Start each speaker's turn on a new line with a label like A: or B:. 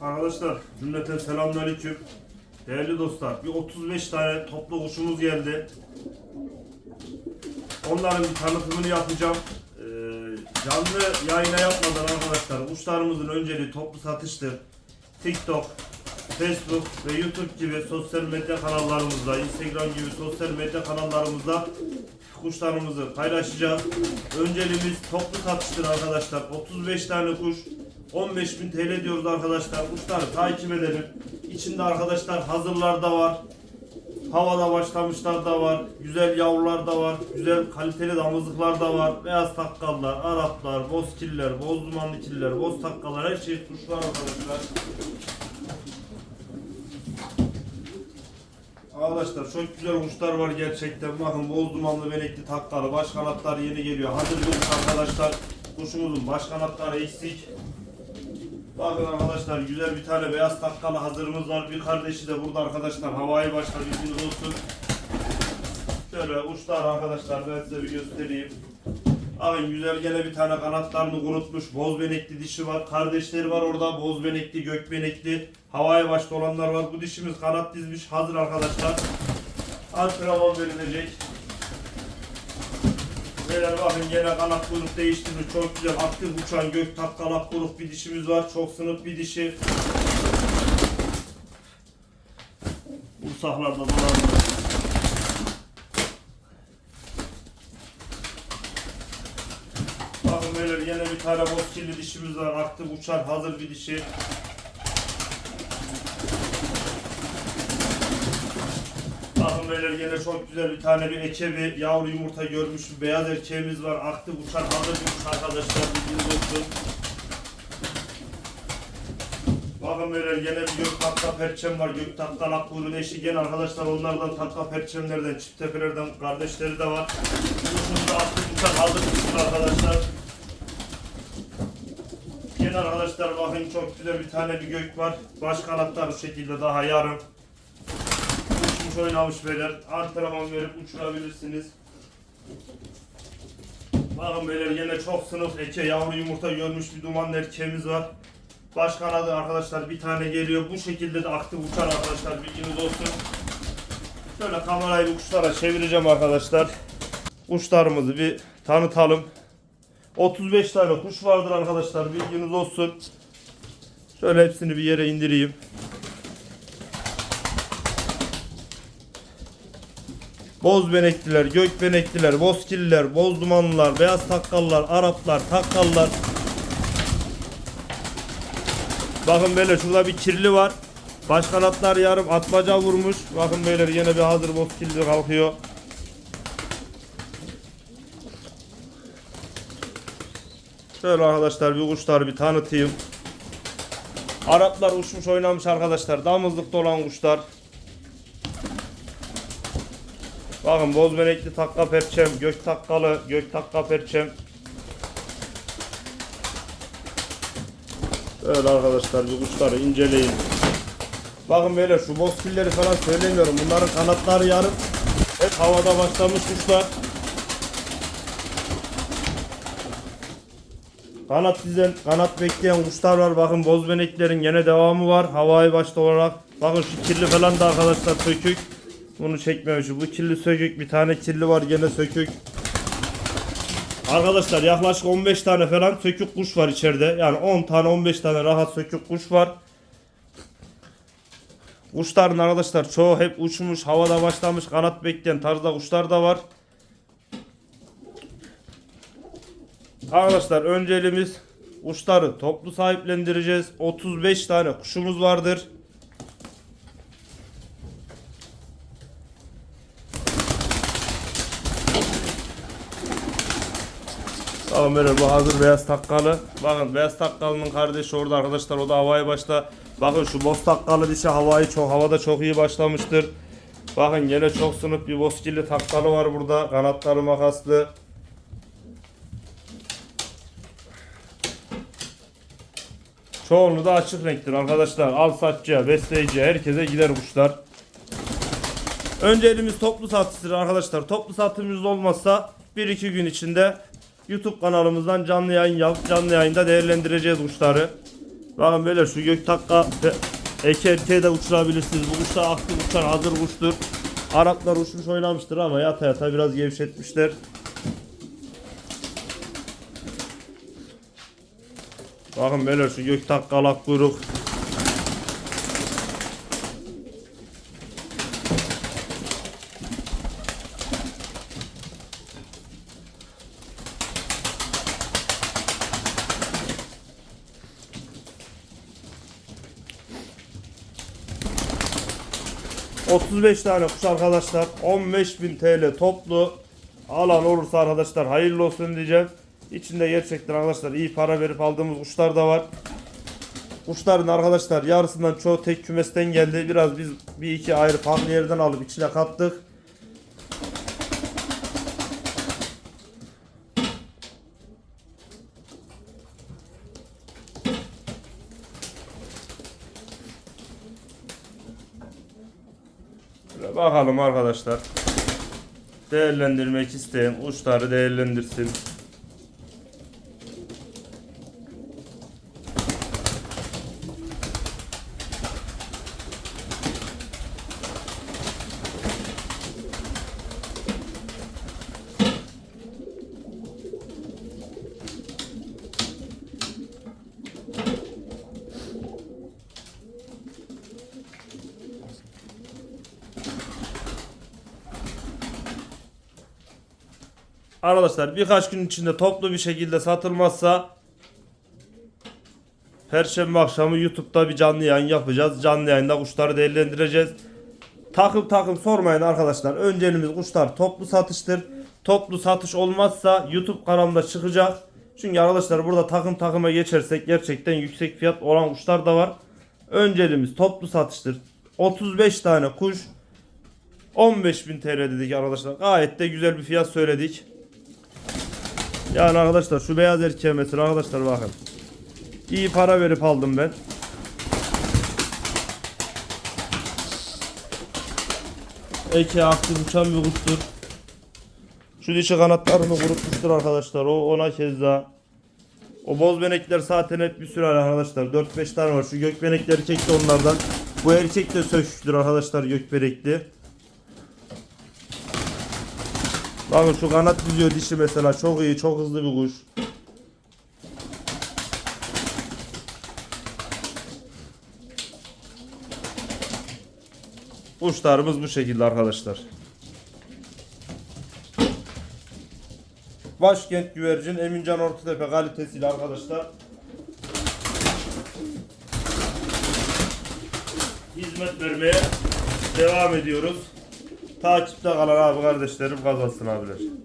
A: Arkadaşlar cümleten selamünaleyküm. Değerli dostlar bir 35 tane toplu kuşumuz geldi. Onların bir tanıtımını yapacağım. Ee, canlı yayına yapmadan arkadaşlar kuşlarımızın önceliği toplu satıştır. TikTok, Facebook ve YouTube gibi sosyal medya kanallarımızda, Instagram gibi sosyal medya kanallarımızda kuşlarımızı paylaşacağız. Önceliğimiz toplu satıştır arkadaşlar. 35 tane kuş 15.000 TL diyoruz arkadaşlar. Kuşları takip edelim. İçinde arkadaşlar hazırlar da var. Havada başlamışlar da var. Güzel yavrular da var. Güzel kaliteli damızlıklar da var. Beyaz takkallar, Araplar, bozkiller, boz dumanlı killer, boz takkallar her şey kuşlar arkadaşlar. Arkadaşlar çok güzel kuşlar var gerçekten. Bakın boz dumanlı takkalı. Baş kanatları yeni geliyor. Hazır kuş arkadaşlar. Kuşumuzun baş kanatları eksik. Bakın arkadaşlar güzel bir tane beyaz takkalı hazırımız var. Bir kardeşi de burada arkadaşlar. Havai başla bilginiz olsun. Şöyle uçlar arkadaşlar ben size bir göstereyim. Bakın güzel gene bir tane kanatlarını kurutmuş. Boz benekli dişi var. Kardeşleri var orada. Boz benekli, gök benekli. Havaya başta olanlar var. Bu dişimiz kanat dizmiş. Hazır arkadaşlar. Antrenman verilecek. Beyler bakın gene kanat kuyruk değiştirmiş. Çok güzel aktif uçan gök takkalak kuyruk bir dişimiz var. Çok sınıf bir dişi. Bursaklarda dolanıyor. Bakın beyler yine bir tane bozkirli dişimiz var. Aktif uçan hazır bir dişi. Bakın beyler yine çok güzel bir tane bir ekebi yavru yumurta görmüş beyaz erkeğimiz var. Aktif uçan hazır bir arkadaşlar bilginiz olsun. Bakın beyler yine bir gök takla perçem var. Gök takla akbuyruğun eşi gene arkadaşlar onlardan takla perçemlerden çift tepelerden kardeşleri de var. Kuşumuz da aktif uçan hazır bir arkadaşlar. Yine arkadaşlar bakın çok güzel bir tane bir gök var. Baş kanatlar bu şekilde daha yarım. Uçmuş oynamış beyler. Antrenman verip uçurabilirsiniz. Bakın beyler yine çok sınıf eke yavru yumurta görmüş bir duman erkeğimiz var. Baş kanadı arkadaşlar bir tane geliyor. Bu şekilde de aktif uçar arkadaşlar bilginiz olsun. Şöyle kamerayı kuşlara çevireceğim arkadaşlar. Kuşlarımızı bir tanıtalım. 35 tane kuş vardır arkadaşlar bilginiz olsun. Şöyle hepsini bir yere indireyim. Boz benekliler, gök benekliler, bozkiller, boz dumanlılar, beyaz takkallar, Araplar, takkallar. Bakın böyle şurada bir kirli var. Baş kanatlar yarım atmaca vurmuş. Bakın böyle yine bir hazır bozkilli kalkıyor. Şöyle arkadaşlar bir kuşları bir tanıtayım. Araplar uçmuş oynamış arkadaşlar. Damızlıkta olan kuşlar. Bakın boz benekli takka perçem, gök takkalı, gök takka perçem. Böyle arkadaşlar bir kuşları inceleyin. Bakın böyle şu boz killeri falan söylemiyorum. Bunların kanatları yarım. Hep havada başlamış kuşlar. Kanat dizen, kanat bekleyen kuşlar var. Bakın boz beneklerin gene devamı var. Havai başta olarak. Bakın şu kirli falan da arkadaşlar sökük. Bunu çekmemişim. Bu kirli sökük. Bir tane kirli var gene sökük. Arkadaşlar yaklaşık 15 tane falan sökük kuş var içeride. Yani 10 tane 15 tane rahat sökük kuş var. Kuşların arkadaşlar çoğu hep uçmuş, havada başlamış, kanat bekleyen tarzda kuşlar da var. Arkadaşlar önceliğimiz kuşları toplu sahiplendireceğiz. 35 tane kuşumuz vardır. Tamam bu hazır beyaz takkalı. Bakın beyaz takkalının kardeşi orada arkadaşlar o da havayı başta. Bakın şu boz takkalı dişi havayı çok havada çok iyi başlamıştır. Bakın gene çok sınıf bir bozkilli takkalı var burada. Kanatları makaslı. Çoğunluğu da açık renktir arkadaşlar. Al satçıya, besleyiciye, herkese gider kuşlar. Önceliğimiz toplu satıştır arkadaşlar. Toplu satımımız olmazsa 1-2 gün içinde YouTube kanalımızdan canlı yayın yap, canlı yayında değerlendireceğiz kuşları. Bakın böyle şu gök takka eke de uçurabilirsiniz. Bu kuşlar aktif uçan hazır kuştur. Araplar uçmuş oynamıştır ama yata yata biraz gevşetmişler. Bakın böyle şu gök takkalak kuyruk. ...35 tane kuş arkadaşlar... ...15.000 TL toplu... ...alan olursa arkadaşlar hayırlı olsun diyeceğim... ...içinde gerçekten arkadaşlar iyi para verip aldığımız kuşlar da var... Kuşların arkadaşlar yarısından çoğu tek kümesten geldi. Biraz biz bir iki ayrı farklı yerden alıp içine kattık. Bakalım arkadaşlar. Değerlendirmek isteyen uçları değerlendirsin. Arkadaşlar birkaç gün içinde toplu bir şekilde satılmazsa Perşembe akşamı YouTube'da bir canlı yayın yapacağız. Canlı yayında kuşları değerlendireceğiz. Takım takım sormayın arkadaşlar. Önceliğimiz kuşlar toplu satıştır. Toplu satış olmazsa YouTube kanalımda çıkacak. Çünkü arkadaşlar burada takım takıma geçersek gerçekten yüksek fiyat olan kuşlar da var. Önceliğimiz toplu satıştır. 35 tane kuş 15.000 TL dedik arkadaşlar. Gayet de güzel bir fiyat söyledik. Yani arkadaşlar şu beyaz erkeğe mesela arkadaşlar bakın. İyi para verip aldım ben. Eke aktif uçan bir kuştur. Şu dişi kanatlarını kurutmuştur arkadaşlar. O ona keza. O boz benekler zaten hep bir sürü arkadaşlar. 4-5 tane var. Şu gökbenekli erkek de onlardan. Bu erkek de söküştür arkadaşlar gökbenekli. Bakın şu kanat diziyor dişi mesela çok iyi çok hızlı bir kuş. Kuşlarımız bu şekilde arkadaşlar. Başkent güvercin Emincan Ortatepe kalitesiyle arkadaşlar. Hizmet vermeye devam ediyoruz. Takipte kalan abi kardeşlerim kazansın abiler.